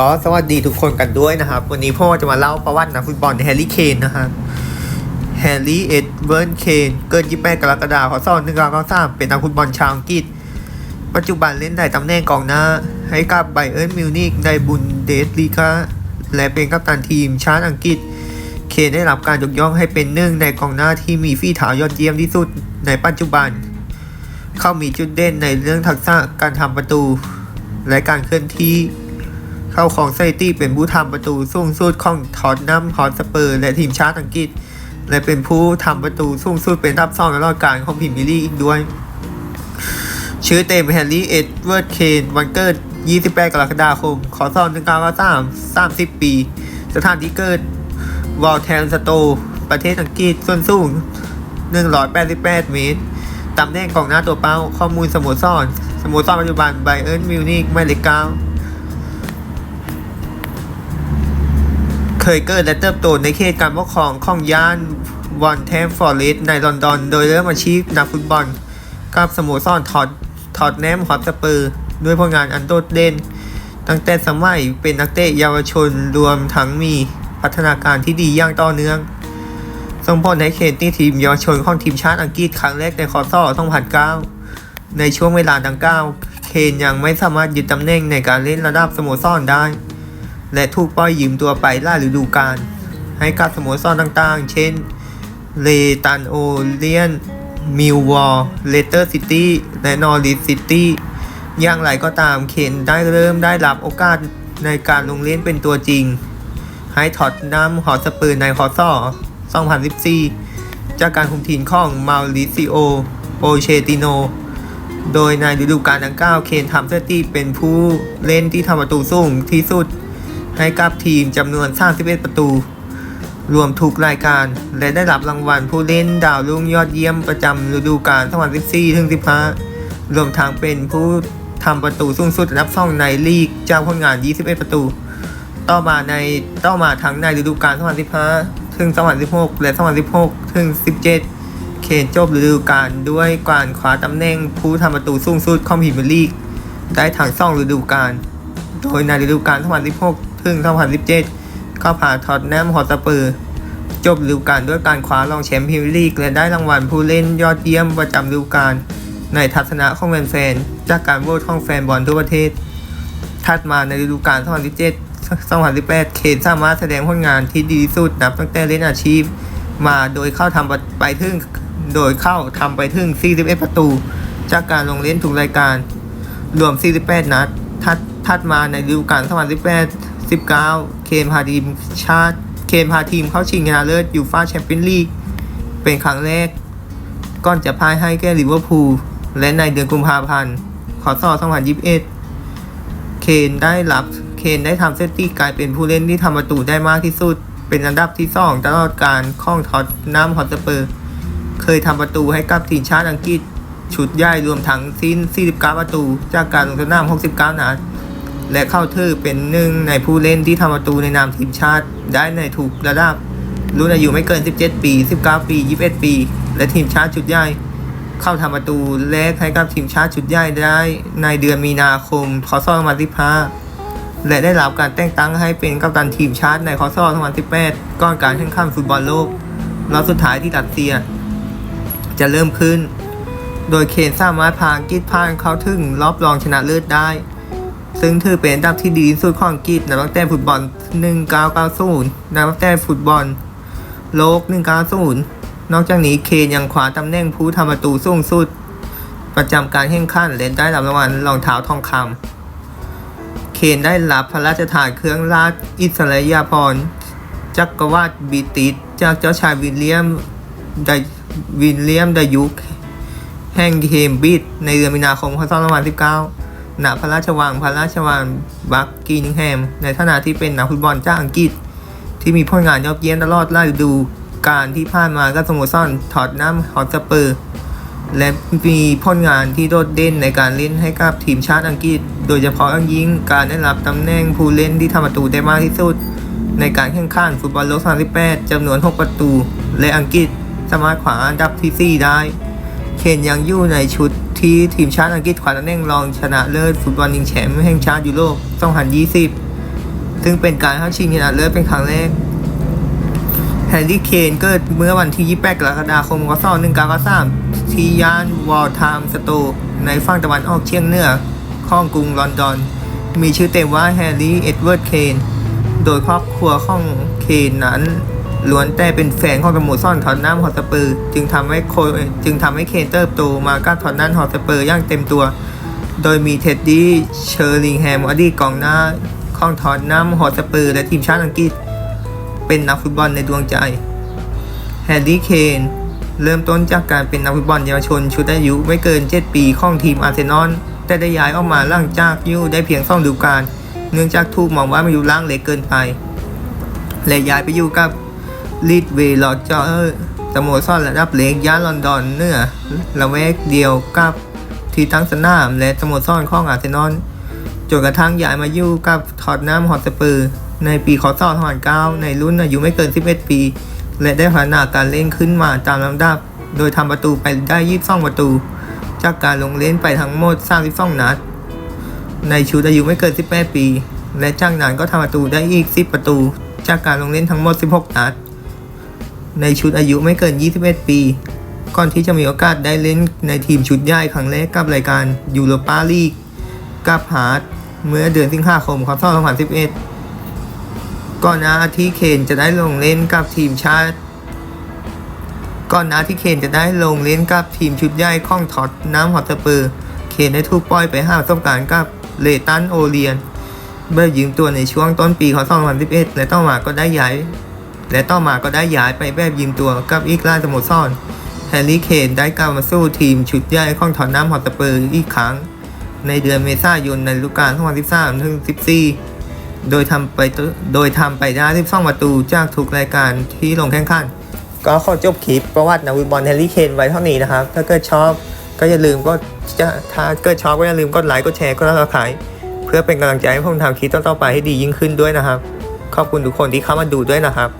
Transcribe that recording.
ก็สวัสดีทุกคนกันด้วยนะครับ วันนี้พ่อจะมาเล่าประวัตินักฟุตบอลแฮร์รี่เคนนะครับแฮร์รี่เอ็ดเวิร์นเคนเกิด28กรกฎาคมพศ1993เป็นนักฟุตบอลชาวอังกฤษ ปัจจุบันเล่นในตำแหน่งกองหน้า ให้กับไบเอิร์นมิวนิกในบุนเดสลีกาและเป็นกัปตันทีมชาติอังกฤษ เคนได้รับการยกย่องให้เป็นหนึ่งในกองหน้าที่มีฝีเท้ายอดเยี่ยมที่สุดในปัจจุบัน เขามีจุดเด่นในเรื่องทักษะการทำประตู และการเคลื่อนที่ เข้าของสถิติเป็นผู้ทำประตูสูงสุดของทอตนัมฮอตสเปอร์และทีมชาติอังกฤษ และเป็นผู้ทำประตูสูงสุดเป็นอันดับสองตลอดการของพรีเมียร์ลีกอีกด้วย ชื่อเต็มแฮร์รี่เอ็ดเวิร์ดเคนวันเกิด 28 กรกฎาคม ขอสอน1993 30 ปี สถานที่เกิดวอลแทนสโต ประเทศอังกฤษส่วนสูง 188 เมตรตำแหน่งกองหน้าตัวเป้า ข้อมูลสโมสร สโมสรปัจจุบันไบเอิร์นมิวนิกหมเลขเก้า เคยเกิดและเติบโตในเขตการปกครองของย่านวอนแทมฟอร์เรสในลอนดอน โดยเริ่มอาชีพนักฟุตบอล กับสโมสรทอดทอดแนมฮอตสเปอร์ด้วยผลงานอันโดดเด่น ตั้งแต่สมัยเป็นนักเตะเยาวชนรวมทั้งมีพัฒนาการที่ดีอย่างต่อเนื่องส่งผลให้เคนที่ทีมเยาวชนของทีมชาติอังกฤษครั้งแรกในคอซ่2009 ในช่วงเวลาดังกล่าว เคนยังไม่สามารถยึดตำแหน่งในการเล่นระดับสโมสรได้ และถูกปล่อยยืมตัวไปล่าฤดูกาลให้กับสโมสรต่างๆ เช่น เลตันโอเลียน มิลวอลเลสเตอร์ซิตี้ และนอริสซิตี้ อย่างไรก็ตามเคนได้เริ่มได้รับโอกาสในการลงเล่นเป็นตัวจริง ให้ถอดน้ำหอสเปอร์ในคอซ่อ2014 จากการคุมทีมของมาริซิโอ โปเชติโน โดยในฤดูกาลดังกล่าวเคนทำสถิติเป็นผู้เล่นที่ทำประตูสูงที่สุด ให้กับทีมจำนวน 31 ประตู รวมทุกรายการ และได้รับรางวัลผู้เล่นดาวรุ่งยอดเยี่ยมประจำฤดูกาล2014ถึง15รวมทั้งเป็นผู้ทำประตูสูงสุดอันดับสองในลีกจากผลงาน 21 ประตู ต่อมาในต่อมาทั้งในฤดูกาล2015ถึง2016 และ 2016ถึง17 เคนจบฤดูกาลด้วยการคว้าตำแหน่งผู้ทำประตูสูงสุดของพรีเมียร์ลีก ได้ทั้งสองฤดูกาล โดยในฤดูกาล2016 ถึง2017 ก็ผ่าทอตแนมฮอตสเปอร์จบฤดูกาลด้วยการคว้ารองแชมป์พรีเมียร์ลีกและได้รางวัลผู้เล่นยอดเยี่ยมประจำฤดูกาลในทัศนะของแฟนๆจากการโหวตของแฟนบอลทั่วประเทศ ถัดมาในฤดูกาล 2017 2018 เคนสามารถแสดงผลงานที่ดีที่สุดนับตั้งแต่เล่นอาชีพ มาโดยเข้าทำไปถึงโดยเข้าทำไปถึง 41 ประตู จากการลงเล่นทุกรายการ รวม 48 นัด ทัดทัดมาในฤดูกาล 2018 19 เคนพาทีมชาติเคนพาทีมเข้าชิงชนะเลิศยูฟ่าแชมเปี้ยนลีกเป็นครั้งแรก ก่อนจะพ่ายให้แก่ลิเวอร์พูลและในเดือนกุมภาพันธ์ขอต่อ2021 เคนได้รับเคนได้ทำสถิติกลายเป็นผู้เล่นที่ทำประตูได้มากที่สุด เป็นอันดับที่สองตลอดการข้องทอตน้ำฮอตสเปอร์ เคยทำประตูให้กับทีมชาติอังกฤษ ชุดใหญ่รวมทั้งสิ้น 49 ประตู จากการลงสนาม 69 นัด และเข้าถือเป็นหนึ่งในผู้เล่นที่ทำประตูในนามทีมชาติ ได้ในถูกระดับรุ่นอายุไม่เกิน 17 ปี 19 ปี 21 ปี และทีมชาติชุดใหญ่ เข้าทำประตูแรกให้กับทีมชาติชุดใหญ่ได้ในเดือนมีนาคมพศ2015และได้รับการแต่งตั้งให้เป็นกัปตันทีมชาติในคศ2018ก่อนการแข่งขันฟุตบอลโลกรอบสุดท้ายที่รัสเซีย จะเริ่มขึ้น โดยเคนสามารถพาอังกฤษผ่านเข้าถึงรอบรองชนะเลิศได้ ซึ่งถือเป็นอันดับที่ดีที่สุดของอังกฤษในตั้งแต่ฟุตบอล 1990ในตั้งแต่ฟุตบอล โลก 190 นอกจากนี้เคนยังคว้าตำแหน่งผู้ทำประตูสูงสุด ประจำการแข่งขันและได้รับรางวัลรองเท้าทองคำเคนได้รับพระราชทานเครื่องราชอิสริยาภรณ์จักรวรรดิบิติชจากเจ้าชายวิลเลียมไดวิลเลียมไดยุคแห่งเคมบริดในเดือนมีนาคมพศ2019 ณพระราชวังพระราชวังบักกิงแฮม ในฐานะที่เป็นนักฟุตบอลจาอังกฤษ ที่มีผลงานยอดเยี่ยมตลอดฤดูกาลที่ผ่านมาก็สโมสรทอตนัมฮอตสเปอร์ และมีผลงานที่โดดเด่นในการเล่นให้กับทีมชาติอังกฤษ โดยเฉพาะอังยิ่งการได้รับตำแหน่งผู้เล่นที่ทำประตูได้มากที่สุด ในการแข่งขันฟุตบอลโลก 38จำนวน 6 ประตู และอังกฤษสามารถขวาอันดับทีสี่4 ได้ เคนยังอยู่ในชุดที่ทีมชาติอังกฤษคว้าตำแหน่งรองชนะเลิศฟุตบอลชิงแชมป์แห่งชาติยุโรป 2020 ซึ่งเป็นการเข้าชิงชนะเลิศเป็นครั้งแรก แฮร์รี่เคนเกิดเมื่อวันที่ 28 กรกฎาคมพศ1993 ที่ย่านวอลไทม์สโต ในฝั่งตะวันออกเฉียงเหนือของกรุงลอนดอน มีชื่อเต็มว่าแฮร์รี่เอ็ดเวิร์ดเคน โดยครอบครัวของเคนนั้น ล้วนแต่เป็นแฟนของสโมสรทอตแนมฮอตสเปอร์จึงทำให้โคจึงทำให้เคนเติบโตมากับทอตแนมฮอตสเปอร์อย่างเต็มตัว โดยมีเท็ดดี้เชอร์ลิงแฮมอดีตกองหน้าของทอตแนมฮอตสเปอร์และทีมชาติอังกฤษ เป็นนักฟุตบอลในดวงใจแฮร์รี่เคนเริ่มต้นจากการเป็นนักฟุตบอลเยาวชน ชุดอายุไม่เกิน 7 ปีของทีมอาร์เซนอลแต่ได้ย้ายออกมาหลังจากยู่ได้เพียงสองฤดูกาลเนื่องจากถูกมองว่ามีอยู่ร่างเล็กเกินไป และย้ายไปอยู่กับ ลีดเวย์ลอเจอร์สโมสรระดับเล็กย่านลอนดอนเนื้อละแวกเดียวกับที่ตั้งสนาม และสโมสรของอาร์เซนอลจนกระทั่งย้ายมาอยู่กับทอตแนมฮอตสเปอร์ในปีคศ2009ในรุ่นอายุไม่เกิน 11 ปี และได้พัฒนาการเล่นขึ้นมาตามลำดับ โดยทำประตูไปได้ 22 ประตู จากการลงเล่นไปทั้งหมด 32 นัด ในชุดอายุไม่เกิน 18 ปี และจากนั้นก็ทำประตูได้อีก 10 ประตู จากการลงเล่นทั้งหมด 16 นัด ในชุดอายุไม่เกิน 21 ปี ก่อนที่จะมีโอกาสได้เล่นในทีมชุดใหญ่ครั้งแรกกับรายการยูโรปาลีกกับฮาร์ดเมื่อเดือนสิงหาคมครับ2011 ก่อนหน้าที่เคนจะได้ลงเล่นกับทีมชาติ ก่อนหน้าที่เคนจะได้ลงเล่นกับทีมชุดใหญ่ของท็อตน้ำฮอตสเปอร์เคนได้ถูกปล่อยไปหาประสบการณ์กับเลตันโอเลียนเมื่อยืมตัวในช่วงต้นปีของ2011 และต่อมาก็ได้ย้าย และต่อมาก็ได้ย้ายไปแบบยืมตัวกับอีกหลาสโมสรแฮร์รี่เคนได้กลับมาสู้ทีมชุดใหญ่ของทอตน้ำฮอตสเปอร์อีกครั้ง ในเดือนเมษายนในฤดูกาล2013ถึง14 โดยทำไปโดยทำไปได้12ประตูจากทุกรายการที่ลงแข่งขันก็ขอจบคลิปประวัตินักวิบอลแฮร์รี่เคนไว้เท่านี้นะครับ ถ้าเกิดชอบก็อย่าลืมก็จะถ้าเกิดชอบก็อย่าลืมกดไลค์กดแชร์กดติดตามเพื่อเป็นกำลังใจให้ผมทำคลิปต่อๆไปให้ดียิ่งขึ้นด้วยนะครับ ขอบคุณทุกคนที่เข้ามาดูด้วยนะครับ